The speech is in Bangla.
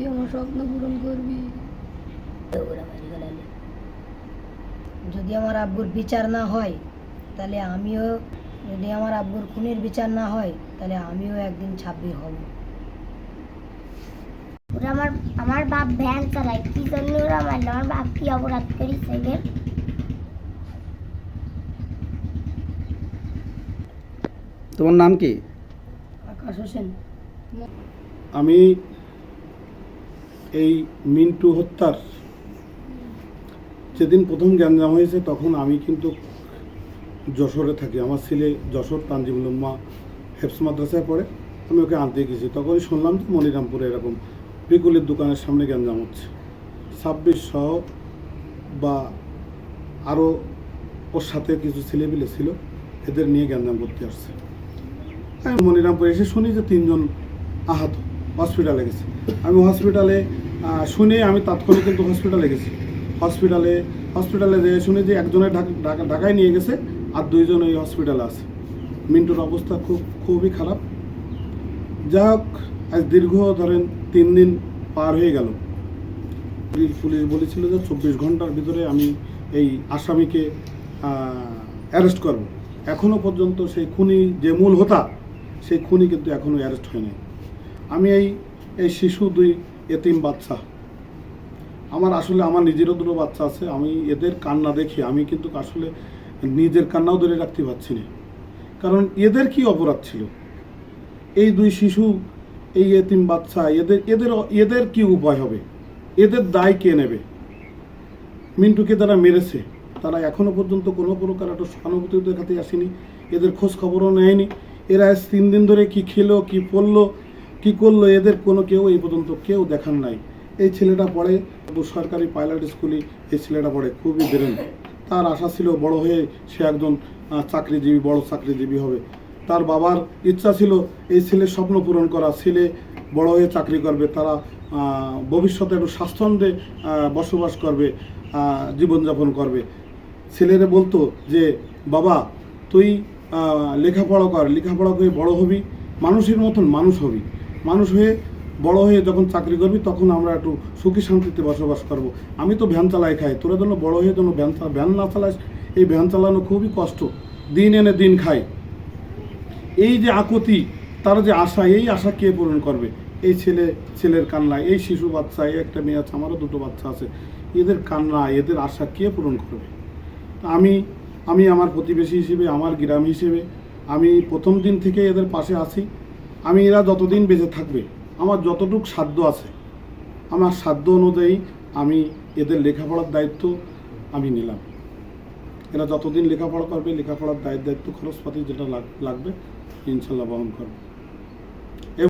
তুই আমার স্বপ্ন পূরণ করবি। যদি আমার আব্বুর বিচার না হয় তাহলে আমিও যদি আমার আব্বুর খুনের বিচার না হয় তাহলে আমিও একদিন ছাব্বিশ হব। ওরা আমার আমার বাপ ভ্যান চালায় কি জন্য ওরা মারলো? আমার বাপ কি অপরাধ করেছে তোমার নাম কি? আকাশ হোসেন। আমি এই মিন্টু হত্যার যেদিন প্রথম গ্যাঞ্জাম হয়েছে, তখন আমি কিন্তু যশোরে থাকি। আমার ছেলে যশোর তানজিমুল্লাম্মা হেফস মাদ্রাসায় পড়ে। আমি ওকে আনতে গেছি। তখনই শুনলাম যে মনিরামপুরে এরকম বিকুলের দোকানের সামনে গ্যাঞ্জাম হচ্ছে। ছাব্বিশ সহ বা আরও ওর সাথে কিছু ছেলেপিলে ছিল, এদের নিয়ে গ্যাঞ্জাম করতে আসছে। আমি মনিরামপুর এসে শুনি যে তিনজন আহত। হসপিটালে গেছে। আমি হসপিটালে শুনে আমি তাৎক্ষণিক কিন্তু হসপিটালে গেছি। হসপিটালে হসপিটালে যেয়ে শুনে যে একজনের ঢাকা- ঢাকা- ঢাকায় নিয়ে গেছে আর দুইজন ওই হসপিটালে আছে। মিন্টুর অবস্থা খুব, খুবই খারাপ। যা হোক, আজ দীর্ঘ ধরেন তিন দিন পার হয়ে গেল। পুলিশ বলেছিল যে চব্বিশ ঘণ্টার ভিতরে আমি এই আসামিকে অ্যারেস্ট করব। এখনও পর্যন্ত সেই খুনি যে মূল হোতা, সেই খুনি কিন্তু এখনও অ্যারেস্ট হয়নি। আমি এই এই শিশু দুই এতিম বাচ্চা। আমার আসলে, আমার নিজেরও দুটো বাচ্চা আছে, আমি এদের কান্না দেখি। আমি কিন্তু আসলে নিজের কান্নাও ধরে রাখতে পারছি না। কারণ এদের কি অপরাধ ছিল? এই দুই শিশু, এই এতিম বাচ্চা, এদের এদের এদের কি উপায় হবে? এদের দায় কে নেবে? মিন্টুকে তারা মেরেছে, তারা এখনও পর্যন্ত কোনো প্রকার একটা সহানুভূতি দেখাতে আসেনি। এদের খোঁজ খবরও নেয়নি। এরা তিন দিন ধরে কি খেলো, কি পড়ল কি করল? এদের কোনো কেউ এই পর্যন্ত কেউ দেখান নাই। এই ছেলেটা পড়ে সরকারি পাইলট স্কুলে এই ছেলেটা পড়ে, খুবই বেরেন। তার আশা ছিল বড় হয়ে সে একজন চাকরিজীবী, বড় চাকরিজীবী হবে। তার বাবার ইচ্ছা ছিল এই ছেলের স্বপ্ন পূরণ করা, ছেলে বড় হয়ে চাকরি করবে, তারা ভবিষ্যতে একটু স্বাচ্ছন্দ্যে বসবাস করবে জীবনযাপন করবে। ছেলেরা বলতো যে, বাবা, তুই লেখাপড়া কর, লেখাপড়া করে বড় হবি, মানুষের মতন মানুষ হবি। মানুষ হয়ে, বড় হয়ে যখন চাকরি করবি, তখন আমরা একটু সুখী শান্তিতে বসবাস করব। আমি তো ভ্যান চালাই খাই, তোরা যেন বড় হয়ে যেন ভ্যান ভ্যান না চালাস, এই ভ্যান চালানো খুবই কষ্ট। দিন এনে দিন খাই। এই যে আকুতি, তার যে আশা, এই আশা কে পূরণ করবে? এই ছেলে, ছেলের কান্না এই শিশু বাচ্চা, এই একটা মেয়ে আছে, আমারও দুটো বাচ্চা আছে। এদের কান্না এদের আশা কে পূরণ করবে? আমি আমি আমার প্রতিবেশী হিসেবে, আমার গ্রাম হিসেবে, আমি প্রথম দিন থেকে এদের পাশে আছি। আমি এরা যতদিন বেঁচে থাকবে, আমার যতটুক সাধ্য আছে, আমার সাধ্য অনুযায়ী আমি এদের লেখাপড়ার দায়িত্ব আমি নিলাম। এরা যতদিন লেখাপড়া করবে, লেখাপড়ার দায়িত্ব খরচপাতি যেটা লাগ- লাগবে, ইনশাল্লাহ বহন করবে।